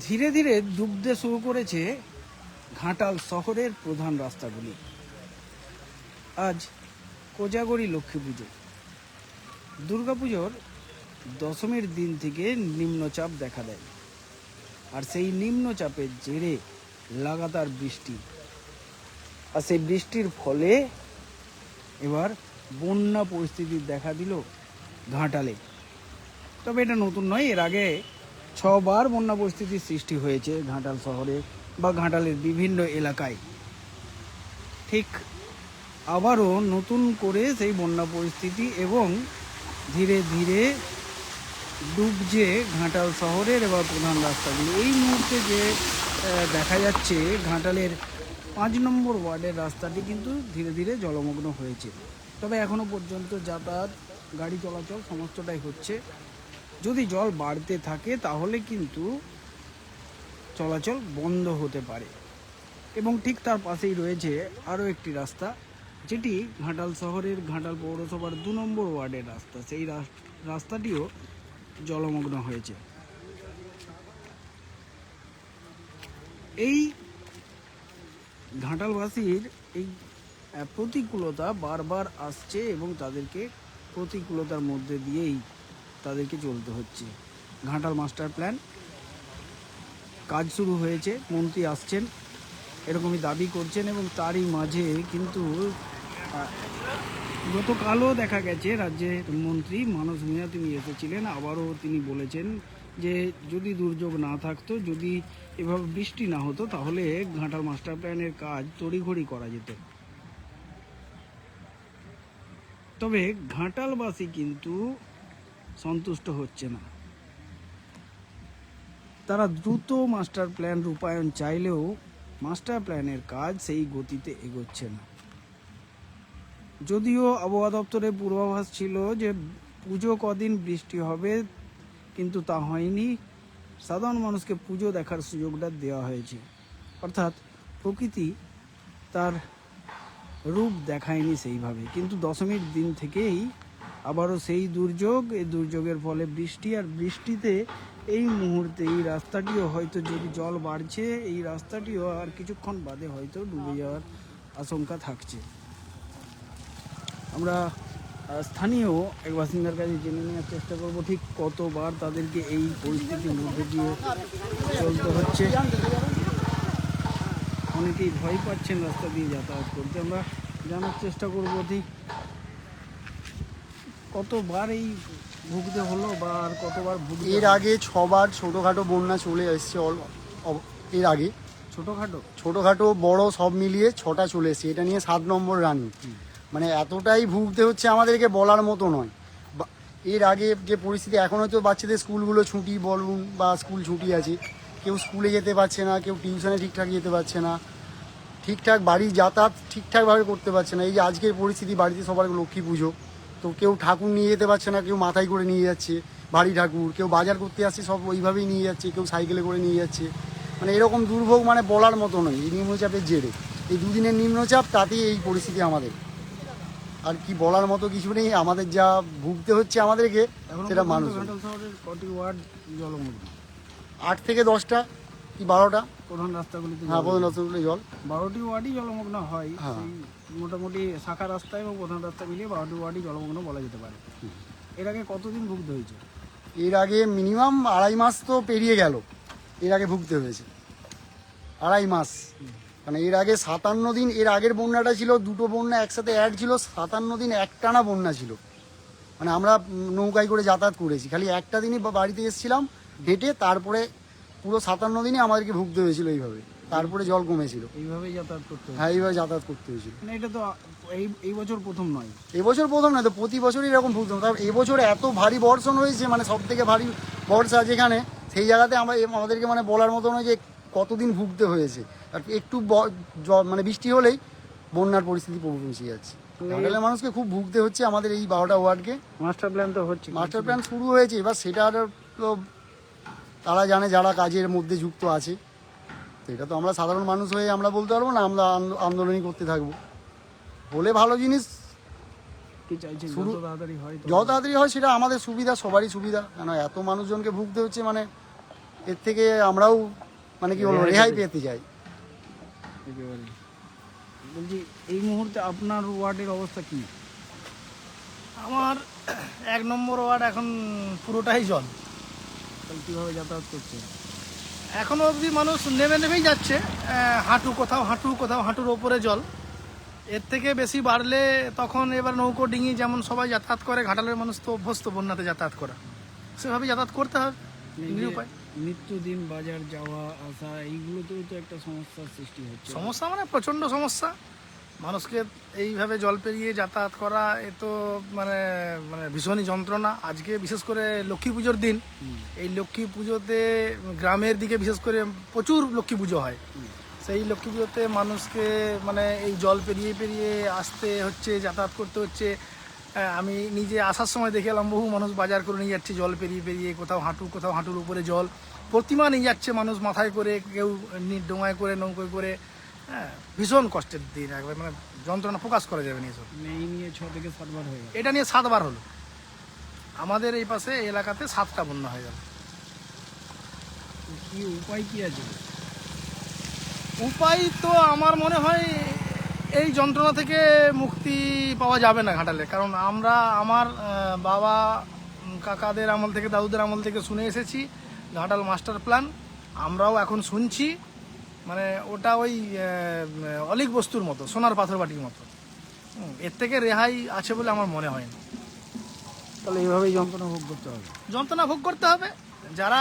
ধীরে ধীরে ডুবতে শুরু করেছে ঘাটাল শহরের প্রধান রাস্তাগুলি। আজ কোজাগরি লক্ষ্মী পুজো। দুর্গাপুজোর দশমীর দিন থেকে নিম্নচাপ দেখা দেয়। আর সেই নিম্নচাপের জেরে লাগাতার বৃষ্টি। আর সেই বৃষ্টির ফলে এবার বন্যা পরিস্থিতি দেখা দিল ঘাটালে। তবে এটা নতুন নয়, এর আগে ছবার বন্যা পরিস্থিতির সৃষ্টি হয়েছে ঘাটাল শহরে বা ঘাটালের বিভিন্ন এলাকায়। ঠিক আবারও নতুন করে সেই বন্যা পরিস্থিতি এবং ধীরে ধীরে ডুবছে ঘাটাল শহরের এবার প্রধান রাস্তাগুলি। এই মুহূর্তে যে দেখা যাচ্ছে ঘাটালের পাঁচ নম্বর ওয়ার্ডের রাস্তাটি কিন্তু ধীরে ধীরে জলমগ্ন হয়েছে। তবে এখনও পর্যন্ত যাতায়াত, গাড়ি চলাচল সমস্তটাই হচ্ছে। যদি জল বাড়তে থাকে, তাহলে কিন্তু চলাচল বন্ধ হতে পারে। এবং ঠিক তার পাশেই রয়েছে আরও একটি রাস্তা, যেটি ঘাটাল শহরের ঘাটাল পৌরসভার দু নম্বর ওয়ার্ডের রাস্তা। সেই রাস্তাটিও জলমগ্ন হয়েছে। এই ঘাটালবাসীর এই প্রতিকূলতা বারবার আসছে এবং তাদেরকে প্রতিকূলতার মধ্যে দিয়েই তাদেরকে চলতে হচ্ছে। Ghatal master plan. কাজ শুরু হয়েছে, মন্ত্রী আসছেন, এরকমই দাবি করছেন এবং তারই মাঝে কিন্তু গতকালও দেখা গেছে রাজ্যের মন্ত্রী মানস ভূঁইয়া তিনি এসেছিলেন, আবারও তিনি বলেছেন যে যদি দুর্যোগ না থাকতো, যদি এভাবে বৃষ্টি না হতো, তাহলে ঘাটাল মাস্টার প্ল্যানের কাজ তড়িঘড়ি করা যেত। তবে ঘাটালবাসী কিন্তু সন্তুষ্ট হচ্ছে না। তারা দ্রুত মাস্টার প্ল্যান রূপায়ণ চাইলেও মাস্টার প্ল্যানের কাজ সেই গতিতে এগোচ্ছে না। যদিও আবহাওয়া দপ্তরের পূর্বাভাস ছিল যে পুজো কদিন বৃষ্টি হবে, কিন্তু তা হয়নি। সাধারণ মানুষকে পুজো দেখার সুযোগটা দেওয়া হয়েছে। অর্থাৎ প্রকৃতি তার রূপ দেখায়নি সেইভাবে। কিন্তু দশমীর দিন থেকেই আবারও সেই দুর্যোগ, এই দুর্যোগের ফলে বৃষ্টি আর বৃষ্টিতে এই মুহূর্তে এই রাস্তাটিও হয়তো যদি জল বাড়ছে, এই রাস্তাটিও আর কিছুক্ষণ বাদে হয়তো ডুবে যাওয়ার আশঙ্কা থাকছে। আমরা স্থানীয় এক বাসিন্দার কাছে জেনে নেওয়ার চেষ্টা করব, ঠিক কতবার তাদেরকে এই পরিস্থিতির মধ্যে দিয়ে চলতে হচ্ছে। অনেকেই ভয় পাচ্ছেন রাস্তা দিয়ে যাতায়াত করতে। আমরা জানার চেষ্টা করব, ঠিক কতবার এই ভুগতে হলো বা আর কতবার ভুগতে এর আগে ছবার ছোটোখাটো বন্যা চলে এসছে অল এর আগে। ছোটোখাটো? ছোটোখাটো বড় সব মিলিয়ে ছটা চলে এসছে। এটা নিয়ে সাত নম্বর রানিং। মানে এতটাই ভুগতে হচ্ছে আমাদেরকে বলার মতো নয়। এর আগে যে পরিস্থিতি এখন হয়তো বাচ্চাদের স্কুলগুলো ছুটি বলুন বা স্কুল ছুটি আছে। কেউ স্কুলে যেতে পারছে না কেউ টিউশনে ঠিকঠাক যেতে পারছে না। ঠিকঠাক বাড়ি যাতায়াত ঠিকঠাকভাবে করতে পারছে না। এই যে আজকের পরিস্থিতি বাড়িতে সবার লক্ষ্মী পুজো। তো কেউ ঠাকুর নিয়ে যেতে পারছে না কেউ মাথায় করে নিয়ে যাচ্ছে বাড়ি ঠাকুর কেউ বাজার করতে আসছে সব ওইভাবেই নিয়ে যাচ্ছে কেউ সাইকেলে করে নিয়ে যাচ্ছে। মানে এরকম দুর্ভোগ মানে বলার মতো নয় এই নিম্নচাপের জেরে। এই দুদিনের নিম্নচাপ তাতেই এই পরিস্থিতি আমাদের। আর কি বলার মতো কিছু নেই আমাদের যা ভুগতে হচ্ছে আমাদেরকে সেটা মানুষ আট থেকে দশটা কি বারোটা? প্রধান রাস্তাগুলিতে হ্যাঁ প্রধান রাস্তাগুলো জল। বারোটি ওয়ার্ডই জলমগ্ন হয় হ্যাঁ। মোটামুটি শাখা রাস্তা এবং প্রধান রাস্তা মিলিয়ে বারোটি ওয়ার্ডই জলমগ্ন বলা যেতে পারে। এর আগে কতদিন ভুগতে হয়েছে? এর আগে মিনিমাম আড়াই মাস তো পেরিয়ে গেল। এর আগে ভুগতে হয়েছে। আড়াই মাস। মানে এর আগে সাতান্ন দিন, এর আগের বন্যাটা ছিল, দুটো বন্যা একসাথে অ্যাড ছিল, সাতান্ন দিন একটানা বন্যা ছিল। মানে আমরা নৌকায় করে যাতায়াত করেছি। খালি একটা দিনই বাড়িতে এসেছিলাম, হেঁটে তারপরে পুরো সাতান্ন দিনই আমাদেরকে ভুগতে হয়েছিল এইভাবে। তারপরে জল কমেছিল। এইভাবেই যাতায়াত করতে হ্যাঁ এইভাবে যাতায়াত করতে হয়েছিল। মানে এটা তো এই এই বছর প্রথম নয়। এবছর প্রথম না তো প্রতি বছরই এরকম ভুগতাম তার এবছর এত ভারী বর্ষণ হয়েছে মানে সব থেকে ভারী বর্ষা যেখানে সেই জায়গাতে আমরা আমাদেরকে মানে বলার মতো নয় যে কতদিন ভুগতে হয়েছে। আর একটু মানে বৃষ্টি হলেই বন্যার পরিস্থিতি পৌঁছে যাচ্ছে। ঘাটালের মানুষকে খুব ভুগতে হচ্ছে আমাদের এই বারোটা ওয়ার্ডকে। মাস্টার প্ল্যান তো হচ্ছে। মাস্টার প্ল্যান শুরু হয়েছে এবার সেটা আর তো তারা জানে যারা কাজের মধ্যে যুক্ত আছে। তো এটা তো আমরা সাধারণ মানুষ হয়ে আমরা বলতে পারব না আমরা আন্দো- আন্দোলনই করতে থাকব। বলে ভালো জিনিস শুরু- যত তাড়াতাড়ি হয় হয় সেটা আমাদের সুবিধা সবারই সুবিধা। কেন এত মানুষজনকে ভুগতে হচ্ছে মানে এর থেকে আমরাও মানে কি বলব রেহাই পেতে- চাই। বলছি এই মুহূর্তে আপনার ওয়ার্ডের অবস্থা কি? আমার এক নম্বর ওয়ার্ড এখন পুরোটাই জল। তাহলে কীভাবে যাতায়াত করছে এখনও অবধি মানুষ নেমে নেমেই যাচ্ছে। হাঁটু কোথাও হাঁটু কোথাও হাঁটুর ওপরে জল। এর থেকে বেশি বাড়লে তখন এবার নৌকো ডিঙি যেমন সবাই যাতায়াত করে ঘাটালের মানুষ তো অভ্যস্ত বন্যাতে যাতায়াত করা। সেভাবে যাতায়াত করতে হবে। নিত্যদিন বাজার যাওয়া আসা এইগুলোতেও তো একটা সমস্যার সৃষ্টি হচ্ছে। সমস্যা মানে প্রচণ্ড সমস্যা। মানুষকে এইভাবে জল পেরিয়ে যাতায়াত করা এ তো মানে মানে ভীষণই যন্ত্রণা। আজকে বিশেষ করে লক্ষ্মী পুজোর দিন এই লক্ষ্মী পুজোতে গ্রামের দিকে বিশেষ করে প্রচুর লক্ষ্মী পুজো হয়। সেই লক্ষ্মী পুজোতে মানুষকে মানে এই জল পেরিয়ে পেরিয়ে আসতে হচ্ছে যাতায়াত করতে হচ্ছে। আমি নিজে আসার সময় দেখে এলাম বহু মানুষ বাজার করে নিয়ে যাচ্ছে জল পেরিয়ে পেরিয়ে কোথাও হাঁটু কোথাও হাঁটুর উপরে জল। প্রতিমা নিয়ে যাচ্ছে মানুষ মাথায় করে কেউ ডোঙায় করে নৌকোয় করে। হ্যাঁ। ভীষণ কষ্টের দিন একবার মানে যন্ত্রণা প্রকাশ করা যাবে না এসব। এই নিয়ে ছ থেকে সাতবার হয়ে গেল। এটা নিয়ে সাতবার হলো। আমাদের এই পাশে এলাকাতে সাতটা বন্যা হয়ে গেল। কি উপায় কি আছে? উপায় তো আমার মনে হয় এই যন্ত্রণা থেকে মুক্তি পাওয়া যাবে না ঘাটালে। কারণ আমরা আমার বাবা কাকাদের আমল থেকে দাদুদের আমল থেকে শুনে এসেছি ঘাটাল মাস্টার প্ল্যান। আমরাও এখন শুনছি। মানে ওটা ওই অলিক বস্তুর মতো সোনার পাথর বাটির মতো। এর থেকে রেহাই আছে বলে আমার মনে হয় না। তাহলে এইভাবেই যন্ত্রণা ভোগ করতে হবে। যন্ত্রণা ভোগ করতে হবে। যারা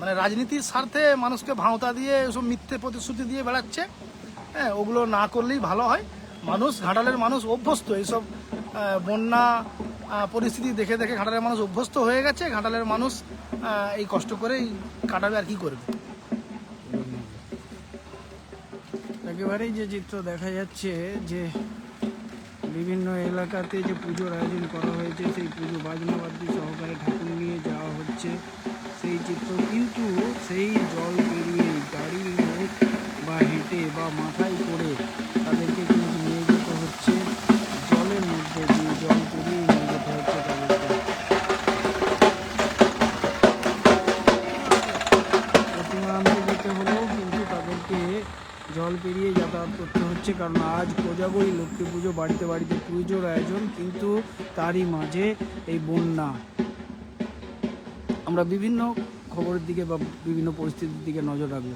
মানে রাজনীতির স্বার্থে মানুষকে ভাঁওতা দিয়ে এসব মিথ্যে প্রতিশ্রুতি দিয়ে বেড়াচ্ছে হ্যাঁ ওগুলো না করলেই ভালো হয়। মানুষ ঘাটালের মানুষ অভ্যস্ত। এইসব বন্যা পরিস্থিতি দেখে দেখে ঘাটালের মানুষ অভ্যস্ত হয়ে গেছে। ঘাটালের মানুষ এই কষ্ট করেই কাটাবে আর কি করবে? একেবারেই যে চিত্র দেখা যাচ্ছে যে বিভিন্ন এলাকাতে যে পুজোর আয়োজন করা হয়েছে, সেই পুজো বাজনাবাদ্যি সহকারে ঠাকুর নিয়ে যাওয়া হচ্ছে। সেই চিত্র কিন্তু সেই জল পেরিয়ে গাড়ির হোক বা হেঁটে বা মাথায় করে জল পেরিয়ে যাতায়াত করতে হচ্ছে। কারণ আজ কোজাগরি লক্ষ্মী পুজো, বাড়িতে বাড়িতে পুজোর আয়োজন, কিন্তু তারই মাঝে এই বন্যা। আমরা বিভিন্ন খবরের দিকে বা বিভিন্ন পরিস্থিতির দিকে নজর রাখব।